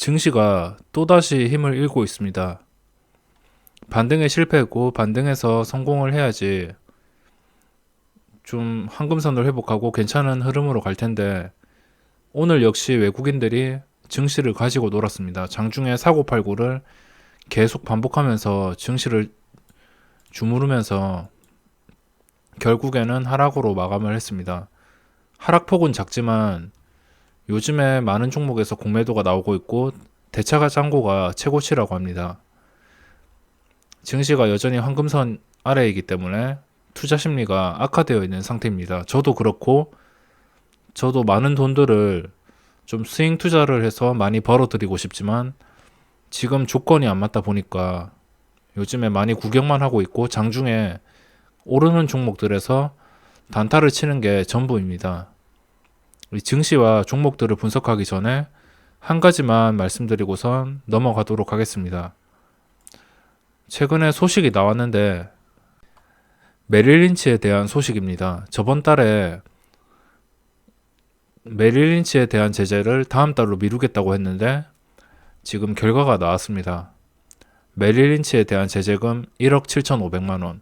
증시가 또다시 힘을 잃고 있습니다. 반등에 실패했고 반등해서 성공을 해야지 좀 황금선을 회복하고 괜찮은 흐름으로 갈 텐데 오늘 역시 외국인들이 증시를 가지고 놀았습니다. 장중에 사고 팔고를 계속 반복하면서 증시를 주무르면서 결국에는 하락으로 마감을 했습니다. 하락폭은 작지만 요즘에 많은 종목에서 공매도가 나오고 있고 대차가 잔고가 최고치라고 합니다. 증시가 여전히 황금선 아래이기 때문에 투자 심리가 악화되어 있는 상태입니다. 저도 그렇고 저도 많은 돈들을 좀 스윙 투자를 해서 많이 벌어들이고 싶지만 지금 조건이 안 맞다 보니까 요즘에 많이 구경만 하고 있고 장중에 오르는 종목들에서 단타를 치는 게 전부입니다. 이 증시와 종목들을 분석하기 전에 한 가지만 말씀드리고선 넘어가도록 하겠습니다. 최근에 소식이 나왔는데 메릴 린치에 대한 소식입니다. 저번 달에 메릴 린치에 대한 제재를 다음 달로 미루겠다고 했는데 지금 결과가 나왔습니다. 메릴 린치에 대한 제재금 1억 7,500만 원.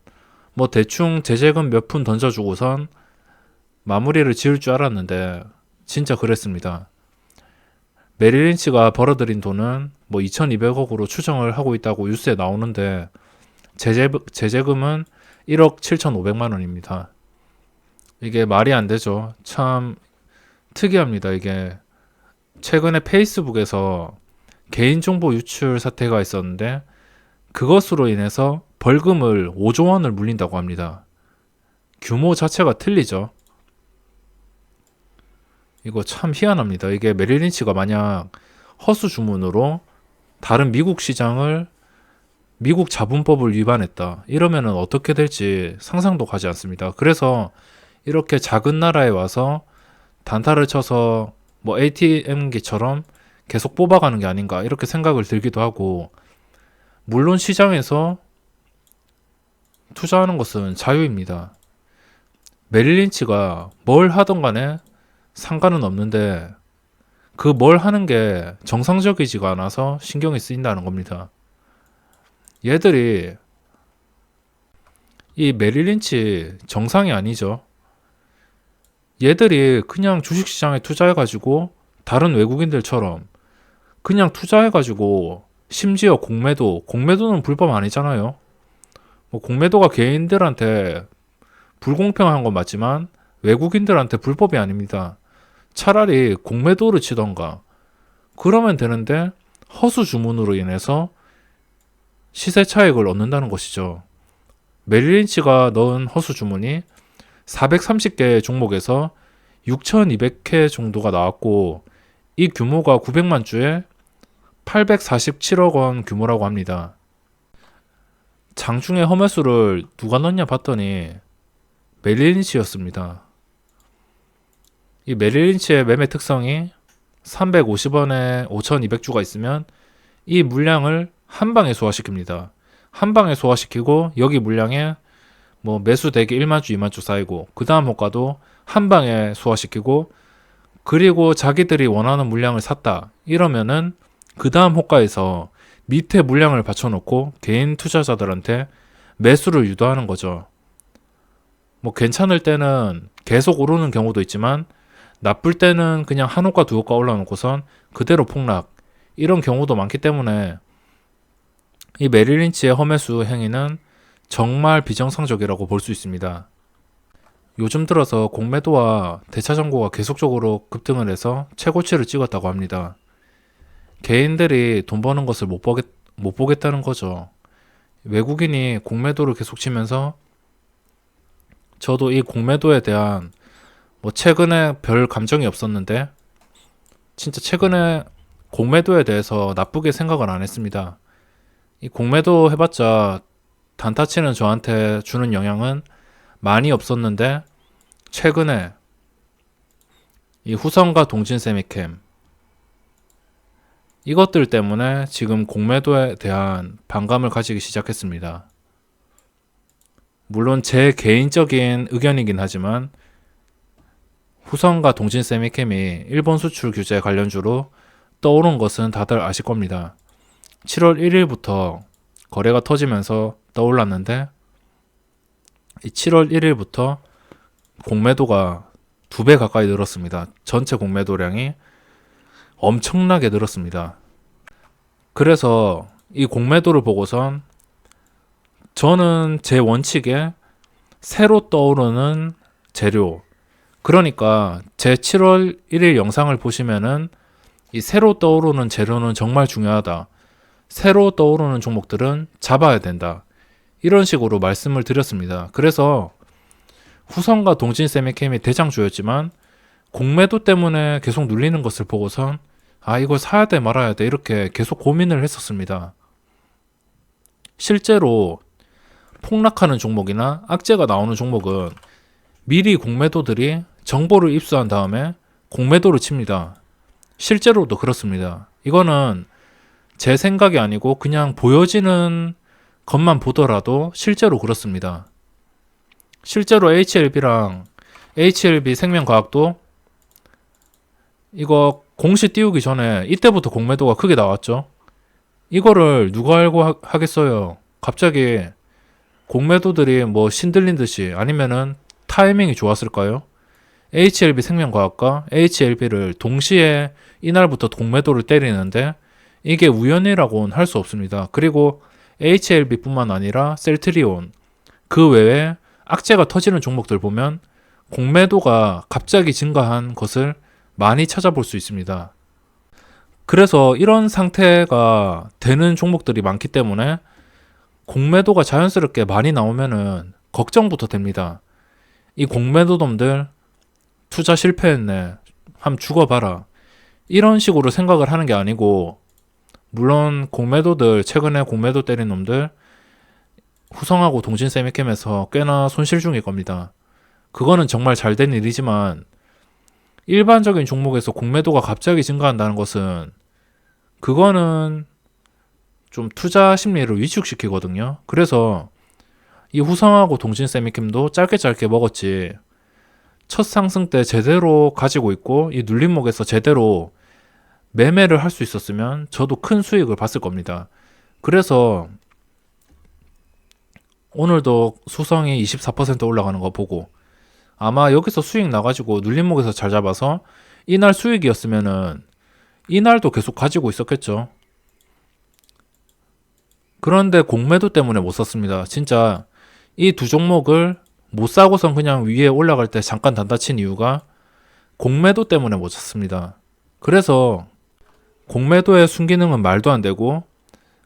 뭐 대충 제재금 몇 푼 던져주고선 마무리를 지을 줄 알았는데 진짜 그랬습니다. 메릴 린치가 벌어들인 돈은 뭐 2,200억으로 추정을 하고 있다고 뉴스에 나오는데 제재, 제재금은 1억 7,500만 원입니다. 이게 말이 안 되죠. 참 특이합니다. 이게 최근에 페이스북에서 개인정보 유출 사태가 있었는데 그것으로 인해서 벌금을 5조 원을 물린다고 합니다. 규모 자체가 틀리죠. 이거 참 희한합니다. 이게 메릴 린치가 만약 허수 주문으로 다른 미국 시장을 미국 자본법을 위반했다. 이러면은 어떻게 될지 상상도 가지 않습니다. 그래서 이렇게 작은 나라에 와서 단타를 쳐서 뭐 ATM기처럼 계속 뽑아가는 게 아닌가 이렇게 생각을 들기도 하고 물론 시장에서 투자하는 것은 자유입니다. 메릴 린치가 뭘 하던 간에 상관은 없는데 그 뭘 하는 게 정상적이지가 않아서 신경이 쓰인다는 겁니다. 얘들이 이 메릴 린치 정상이 아니죠. 얘들이 그냥 주식시장에 투자해가지고 다른 외국인들처럼 그냥 투자해가지고 심지어 공매도, 공매도는 불법 아니잖아요. 뭐 공매도가 개인들한테 불공평한 건 맞지만 외국인들한테 불법이 아닙니다. 차라리 공매도를 치던가 그러면 되는데 허수 주문으로 인해서 시세 차익을 얻는다는 것이죠. 메릴린치가 넣은 허수 주문이 430개 종목에서 6,200회 정도가 나왔고 이 규모가 900만 주에 847억 원 규모라고 합니다. 장중에 허매수를 누가 넣냐 봤더니 메릴린치였습니다. 이 메릴린치의 매매 특성이 350원에 5200주가 있으면 이 물량을 한 방에 소화시킵니다. 한 방에 소화시키고 여기 물량에 뭐 매수 대기 1만 주, 2만 주 쌓이고 그 다음 호가도 한 방에 소화시키고 그리고 자기들이 원하는 물량을 샀다 이러면은 그 다음 호가에서 밑에 물량을 받쳐놓고 개인 투자자들한테 매수를 유도하는 거죠. 뭐 괜찮을 때는 계속 오르는 경우도 있지만 나쁠 때는 그냥 한 호가 두 호가 올라놓고선 그대로 폭락 이런 경우도 많기 때문에 이 메릴린치의 험해수 행위는 정말 비정상적이라고 볼 수 있습니다. 요즘 들어서 공매도와 대차 정고가 계속적으로 급등을 해서 최고치를 찍었다고 합니다. 개인들이 돈 버는 것을 못, 보겠, 못 보겠다는 거죠. 외국인이 공매도를 계속 치면서 저도 이 공매도에 대한 뭐 최근에 별 감정이 없었는데 진짜 최근에 공매도에 대해서 나쁘게 생각을 안 했습니다. 이 공매도 해봤자 단타 치는 저한테 주는 영향은 많이 없었는데 최근에 이 후성과 동진 세미캠 이것들 때문에 지금 공매도에 대한 반감을 가지기 시작했습니다. 물론 제 개인적인 의견이긴 하지만 후성과 동진 세미캠이 일본 수출 규제 관련주로 떠오른 것은 다들 아실 겁니다. 7월 1일부터 거래가 터지면서 떠올랐는데 이 7월 1일부터 공매도가 두 배 가까이 늘었습니다. 전체 공매도량이 엄청나게 늘었습니다. 그래서 이 공매도를 보고선 저는 제 원칙에 새로 떠오르는 재료 그러니까 제 7월 1일 영상을 보시면은 이 새로 떠오르는 재료는 정말 중요하다. 새로 떠오르는 종목들은 잡아야 된다. 이런 식으로 말씀을 드렸습니다. 그래서 후성과 동진 세미캠이 대장주였지만 공매도 때문에 계속 눌리는 것을 보고선 아 이걸 사야 돼 말아야 돼 이렇게 계속 고민을 했었습니다. 실제로 폭락하는 종목이나 악재가 나오는 종목은 미리 공매도들이 정보를 입수한 다음에 공매도를 칩니다. 실제로도 그렇습니다. 이거는 제 생각이 아니고 그냥 보여지는 것만 보더라도 실제로 그렇습니다. 실제로 HLB랑 HLB 생명과학도 이거 공시 띄우기 전에 이때부터 공매도가 크게 나왔죠. 이거를 누가 알고 하, 하겠어요. 갑자기 공매도들이 뭐 신들린 듯이 아니면은 타이밍이 좋았을까요? HLB 생명과학과 HLB를 동시에 이날부터 공매도를 때리는데 이게 우연이라고는 할 수 없습니다. 그리고 HLB뿐만 아니라 셀트리온 그 외에 악재가 터지는 종목들 보면 공매도가 갑자기 증가한 것을 많이 찾아볼 수 있습니다. 그래서 이런 상태가 되는 종목들이 많기 때문에 공매도가 자연스럽게 많이 나오면은 걱정부터 됩니다. 이 공매도놈들 투자 실패했네. 함 죽어봐라. 이런 식으로 생각을 하는 게 아니고 물론 공매도들 최근에 공매도 때린 놈들 후성하고 동진 세미캠에서 꽤나 손실 중일 겁니다. 그거는 정말 잘 된 일이지만 일반적인 종목에서 공매도가 갑자기 증가한다는 것은 그거는 좀 투자 심리를 위축시키거든요. 그래서 이 후성하고 동진 세미캠도 짧게 짧게 먹었지 첫 상승 때 제대로 가지고 있고 이 눌림목에서 제대로 매매를 할 수 있었으면 저도 큰 수익을 봤을 겁니다. 그래서 오늘도 수성이 24% 올라가는 거 보고 아마 여기서 수익 나가지고 눌림목에서 잘 잡아서 이날 수익이었으면은 이날도 계속 가지고 있었겠죠. 그런데 공매도 때문에 못 샀습니다. 진짜 이 두 종목을 못 사고선 그냥 위에 올라갈 때 잠깐 단다친 이유가 공매도 때문에 못 샀습니다. 그래서 공매도의 순기능은 말도 안 되고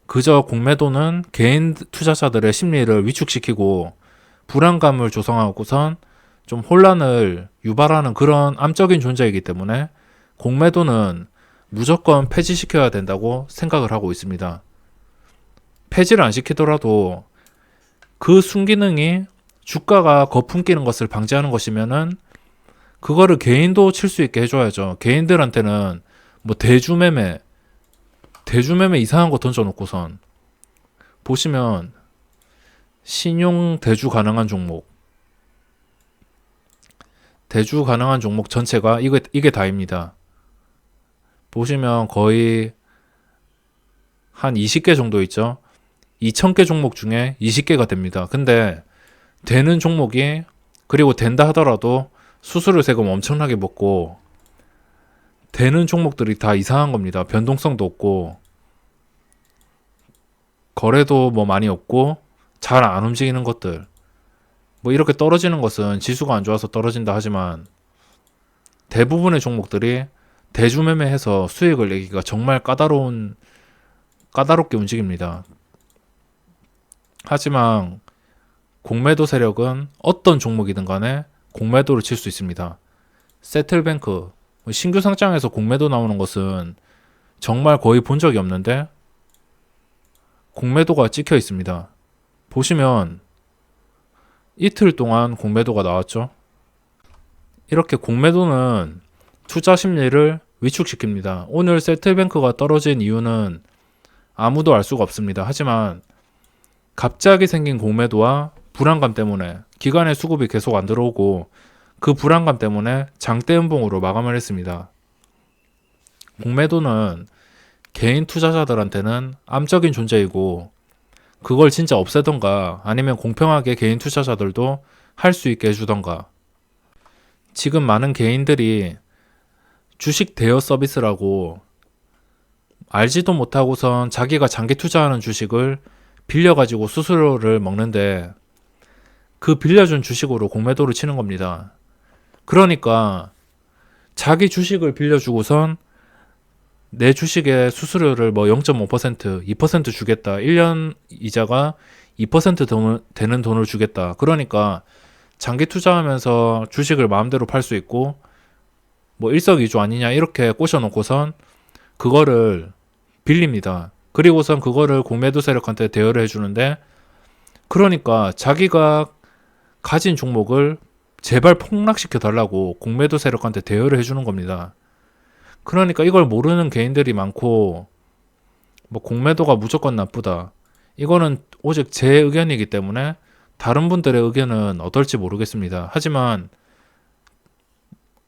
그저 공매도는 개인 투자자들의 심리를 위축시키고 불안감을 조성하고선 좀 혼란을 유발하는 그런 암적인 존재이기 때문에 공매도는 무조건 폐지시켜야 된다고 생각을 하고 있습니다. 폐지를 안 시키더라도 그 순기능이 주가가 거품 끼는 것을 방지하는 것이면은 그거를 개인도 칠 수 있게 해줘야죠. 개인들한테는 뭐 대주매매, 대주매매 이상한 거 던져놓고선 보시면 신용 대주 가능한 종목, 대주 가능한 종목 전체가 이게 이게 다입니다. 보시면 거의 한 20개 정도 있죠. 2,000개 종목 중에 20개가 됩니다. 근데 되는 종목이 그리고 된다 하더라도 수수료 세금 엄청나게 먹고 되는 종목들이 다 이상한 겁니다. 변동성도 없고 거래도 뭐 많이 없고 잘 안 움직이는 것들 뭐 이렇게 떨어지는 것은 지수가 안 좋아서 떨어진다 하지만 대부분의 종목들이 대주매매해서 수익을 내기가 정말 까다로운 까다롭게 움직입니다. 하지만 공매도 세력은 어떤 종목이든 간에 공매도를 칠 수 있습니다. 세틀뱅크 신규 상장에서 공매도 나오는 것은 정말 거의 본 적이 없는데 공매도가 찍혀 있습니다. 보시면 이틀 동안 공매도가 나왔죠. 이렇게 공매도는 투자 심리를 위축시킵니다. 오늘 세틀뱅크가 떨어진 이유는 아무도 알 수가 없습니다. 하지만 갑자기 생긴 공매도와 불안감 때문에 기관의 수급이 계속 안 들어오고 그 불안감 때문에 장대 음봉으로 마감을 했습니다. 공매도는 개인 투자자들한테는 암적인 존재이고 그걸 진짜 없애던가 아니면 공평하게 개인 투자자들도 할 수 있게 해주던가 지금 많은 개인들이 주식 대여 서비스라고 알지도 못하고선 자기가 장기 투자하는 주식을 빌려가지고 수수료를 먹는데 그 빌려준 주식으로 공매도를 치는 겁니다. 그러니까 자기 주식을 빌려주고선 내 주식의 수수료를 뭐 0.5%, 2% 주겠다. 1년 이자가 2% 돈, 되는 돈을 주겠다. 그러니까 장기 투자하면서 주식을 마음대로 팔 수 있고 뭐 일석이조 아니냐 이렇게 꼬셔놓고선 그거를 빌립니다. 그리고선 그거를 공매도 세력한테 대여를 해주는데 그러니까 자기가 가진 종목을 제발 폭락시켜 달라고 공매도 세력한테 대여를 해주는 겁니다. 그러니까 이걸 모르는 개인들이 많고 뭐 공매도가 무조건 나쁘다. 이거는 오직 제 의견이기 때문에 다른 분들의 의견은 어떨지 모르겠습니다. 하지만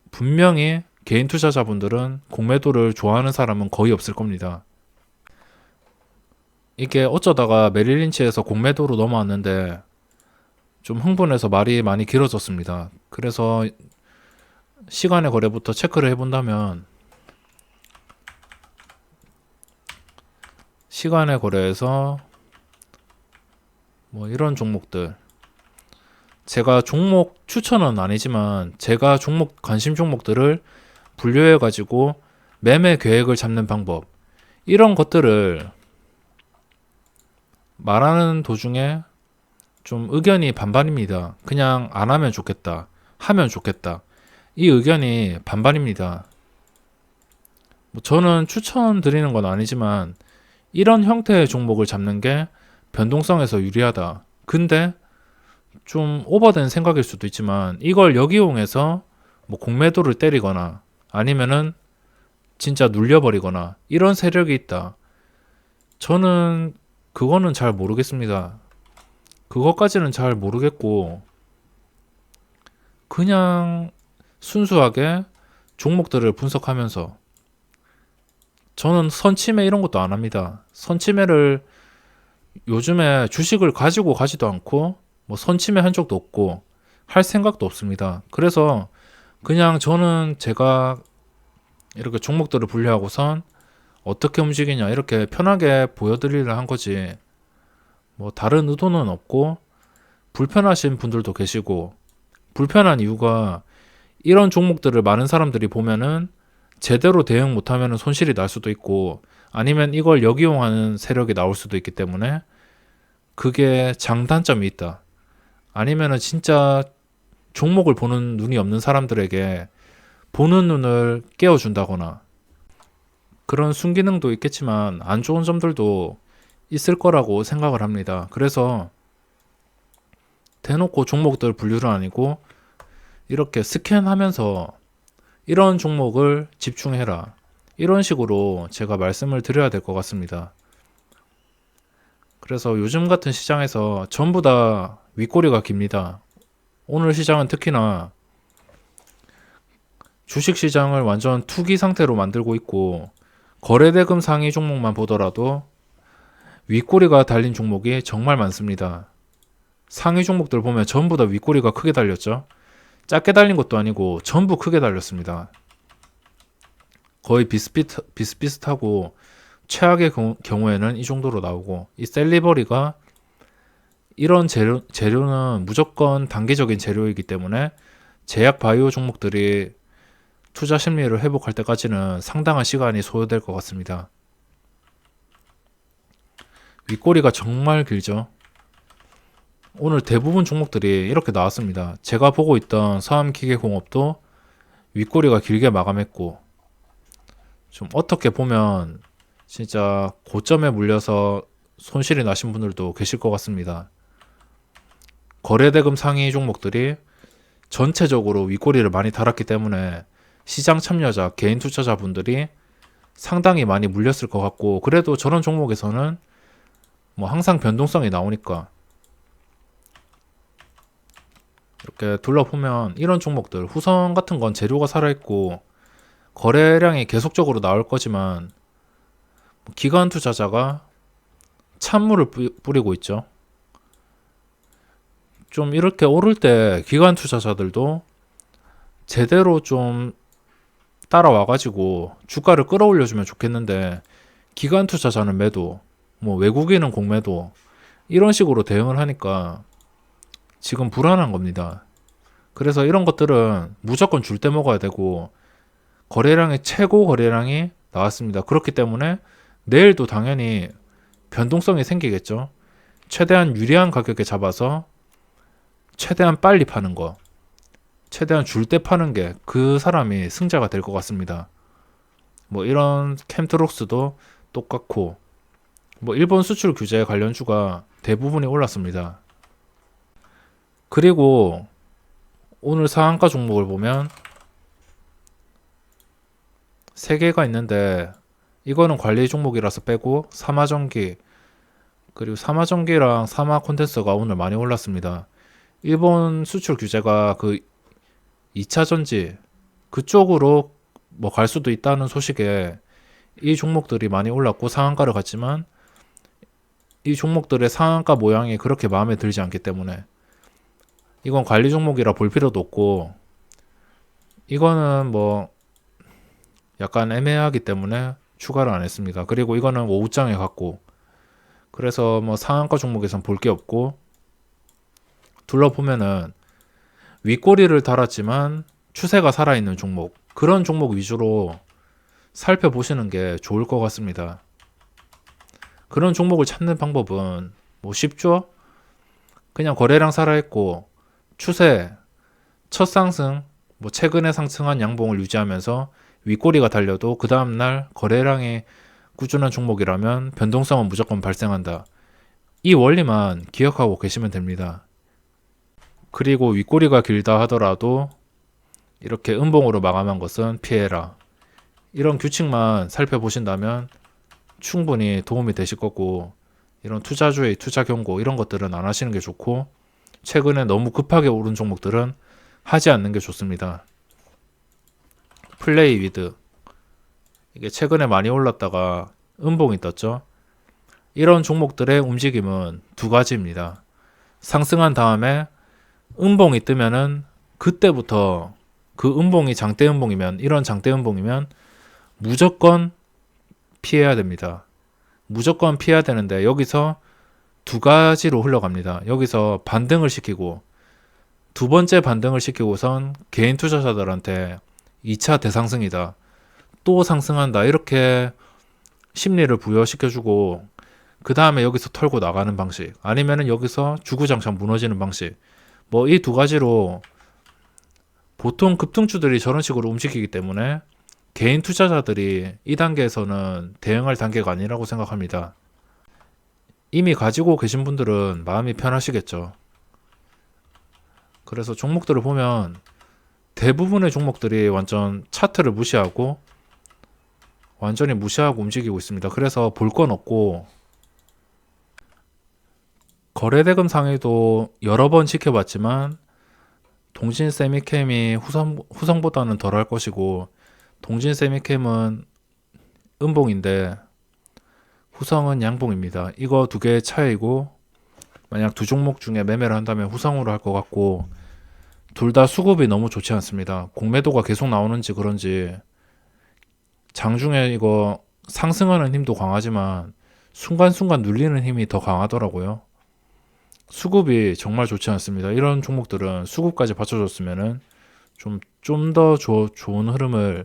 분명히 개인 투자자분들은 공매도를 좋아하는 사람은 거의 없을 겁니다. 이게 어쩌다가 메릴 린치에서 공매도로 넘어왔는데 좀 흥분해서 말이 많이 길어졌습니다. 그래서 시간의 거래부터 체크를 해본다면 시간의 거래에서 뭐 이런 종목들 제가 종목 추천은 아니지만 제가 종목 관심 종목들을 분류해 가지고 매매 계획을 잡는 방법 이런 것들을 말하는 도중에 좀 의견이 반반입니다. 그냥 안 하면 좋겠다. 하면 좋겠다. 이 의견이 반반입니다. 뭐 저는 추천드리는 건 아니지만 이런 형태의 종목을 잡는 게 변동성에서 유리하다. 근데 좀 오버된 생각일 수도 있지만 이걸 역이용해서 뭐 공매도를 때리거나 아니면은 진짜 눌려버리거나 이런 세력이 있다. 저는 그거는 잘 모르겠습니다. 그것까지는 잘 모르겠고 그냥 순수하게 종목들을 분석하면서 저는 선침해 이런 것도 안 합니다. 선침해를 요즘에 주식을 가지고 가지도 않고 뭐 선침해 한 적도 없고 할 생각도 없습니다. 그래서 그냥 저는 제가 이렇게 종목들을 분류하고선 어떻게 움직이냐 이렇게 편하게 보여드리려 한 거지. 뭐 다른 의도는 없고 불편하신 분들도 계시고 불편한 이유가 이런 종목들을 많은 사람들이 보면은 제대로 대응 못하면 손실이 날 수도 있고 아니면 이걸 역이용하는 세력이 나올 수도 있기 때문에 그게 장단점이 있다. 아니면은 진짜 종목을 보는 눈이 없는 사람들에게 보는 눈을 깨워준다거나 그런 순기능도 있겠지만 안 좋은 점들도 있을 거라고 생각을 합니다. 그래서 대놓고 종목들 분류를 아니고 이렇게 스캔하면서 이런 종목을 집중해라. 이런 식으로 제가 말씀을 드려야 될 것 같습니다. 그래서 요즘 같은 시장에서 전부 다 윗꼬리가 깁니다. 오늘 시장은 특히나 주식 시장을 완전 투기 상태로 만들고 있고 거래대금 상위 종목만 보더라도 윗꼬리가 달린 종목이 정말 많습니다. 상위 종목들 보면 전부 다 윗꼬리가 크게 달렸죠. 작게 달린 것도 아니고 전부 크게 달렸습니다. 거의 비슷비슷, 비슷비슷하고 최악의 경우에는 이 정도로 나오고 이 셀리버리가 이런 재료, 재료는 무조건 단기적인 재료이기 때문에 제약 바이오 종목들이 투자 심리를 회복할 때까지는 상당한 시간이 소요될 것 같습니다. 윗꼬리가 정말 길죠. 오늘 대부분 종목들이 이렇게 나왔습니다. 제가 보고 있던 서암기계공업도 윗꼬리가 길게 마감했고 좀 어떻게 보면 진짜 고점에 물려서 손실이 나신 분들도 계실 것 같습니다. 거래대금 상위 종목들이 전체적으로 윗꼬리를 많이 달았기 때문에 시장 참여자, 개인 투자자분들이 상당히 많이 물렸을 것 같고 그래도 저런 종목에서는 뭐 항상 변동성이 나오니까 이렇게 둘러보면 이런 종목들 후성 같은 건 재료가 살아있고 거래량이 계속적으로 나올 거지만 기관 투자자가 찬물을 뿌- 뿌리고 있죠. 좀 이렇게 오를 때 기관 투자자들도 제대로 좀 따라와가지고 주가를 끌어올려주면 좋겠는데 기관 투자자는 매도, 뭐 외국인은 공매도 이런 식으로 대응을 하니까 지금 불안한 겁니다. 그래서 이런 것들은 무조건 줄 때 먹어야 되고 거래량의 최고 거래량이 나왔습니다. 그렇기 때문에 내일도 당연히 변동성이 생기겠죠. 최대한 유리한 가격에 잡아서 최대한 빨리 파는 거, 최대한 줄 때 파는 게 그 사람이 승자가 될 것 같습니다. 뭐 이런 캠트록스도 똑같고 뭐 일본 수출 규제 관련주가 대부분이 올랐습니다. 그리고 오늘 상한가 종목을 보면 세 개가 있는데 이거는 관리 종목이라서 빼고 삼화전기 그리고 삼화전기랑 삼화 콘텐츠가 오늘 많이 올랐습니다. 일본 수출 규제가 그 2차 전지 그쪽으로 뭐 갈 수도 있다는 소식에 이 종목들이 많이 올랐고 상한가를 갔지만 이 종목들의 상한가 모양이 그렇게 마음에 들지 않기 때문에 이건 관리 종목이라 볼 필요도 없고 이거는 뭐 약간 애매하기 때문에 추가를 안 했습니다. 그리고 이거는 오후장에 갔고 그래서 뭐 상한가 종목에선 볼 게 없고 둘러보면은 윗꼬리를 달았지만 추세가 살아있는 종목 그런 종목 위주로 살펴보시는 게 좋을 것 같습니다. 그런 종목을 찾는 방법은 뭐 쉽죠? 그냥 거래량 살아있고 추세 첫 상승 뭐 최근에 상승한 양봉을 유지하면서 윗꼬리가 달려도 그 다음날 거래량이 꾸준한 종목이라면 변동성은 무조건 발생한다. 이 원리만 기억하고 계시면 됩니다. 그리고 윗꼬리가 길다 하더라도 이렇게 음봉으로 마감한 것은 피해라. 이런 규칙만 살펴보신다면 충분히 도움이 되실 거고 이런 투자주의 투자 경고 이런 것들은 안 하시는 게 좋고 최근에 너무 급하게 오른 종목들은 하지 않는 게 좋습니다. 플레이 위드 이게 최근에 많이 올랐다가 음봉이 떴죠. 이런 종목들의 움직임은 두 가지입니다. 상승한 다음에 음봉이 뜨면은 그때부터 그 음봉이 장대 음봉이면 이런 장대 음봉이면 무조건 피해야 됩니다. 무조건 피해야 되는데 여기서 두 가지로 흘러갑니다. 여기서 반등을 시키고 두 번째 반등을 시키고선 개인 투자자들한테 2차 대상승이다. 또 상승한다. 이렇게 심리를 부여시켜주고 그 다음에 여기서 털고 나가는 방식 아니면은 여기서 주구장창 무너지는 방식 뭐 이 두 가지로 보통 급등주들이 저런 식으로 움직이기 때문에 개인 투자자들이 이 단계에서는 대응할 단계가 아니라고 생각합니다. 이미 가지고 계신 분들은 마음이 편하시겠죠. 그래서 종목들을 보면 대부분의 종목들이 완전 차트를 무시하고 완전히 무시하고 움직이고 있습니다. 그래서 볼 건 없고 거래대금 상위도 여러 번 지켜봤지만 동진 세미캠이 후성, 후성보다는 덜할 것이고 동진 세미캠은 음봉인데 후성은 양봉입니다. 이거 두 개의 차이고 만약 두 종목 중에 매매를 한다면 후성으로 할 것 같고 둘 다 수급이 너무 좋지 않습니다. 공매도가 계속 나오는지 그런지 장중에 이거 상승하는 힘도 강하지만 순간순간 눌리는 힘이 더 강하더라고요. 수급이 정말 좋지 않습니다. 이런 종목들은 수급까지 받쳐줬으면은 좀 좀 더 좋은 흐름을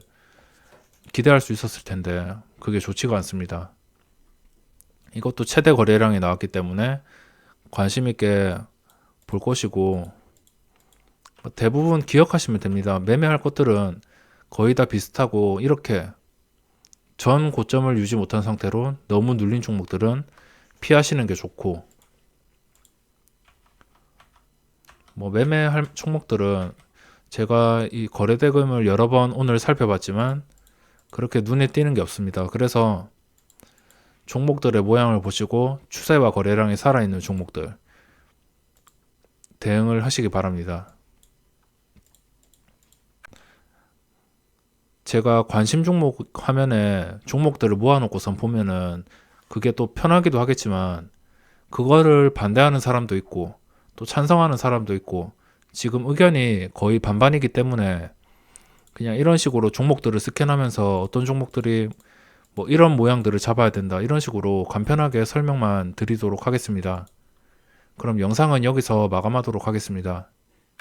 기대할 수 있었을 텐데 그게 좋지가 않습니다. 이것도 최대 거래량이 나왔기 때문에 관심 있게 볼 것이고 뭐 대부분 기억하시면 됩니다. 매매할 것들은 거의 다 비슷하고 이렇게 전 고점을 유지 못한 상태로 너무 눌린 종목들은 피하시는 게 좋고 뭐 매매할 종목들은 제가 이 거래 대금을 여러 번 오늘 살펴봤지만 그렇게 눈에 띄는 게 없습니다. 그래서 종목들의 모양을 보시고 추세와 거래량이 살아있는 종목들 대응을 하시기 바랍니다. 제가 관심 종목 화면에 종목들을 모아놓고선 보면은 그게 또 편하기도 하겠지만 그거를 반대하는 사람도 있고 또 찬성하는 사람도 있고 지금 의견이 거의 반반이기 때문에 그냥 이런 식으로 종목들을 스캔하면서 어떤 종목들이 뭐 이런 모양들을 잡아야 된다 이런 식으로 간편하게 설명만 드리도록 하겠습니다. 그럼 영상은 여기서 마감하도록 하겠습니다.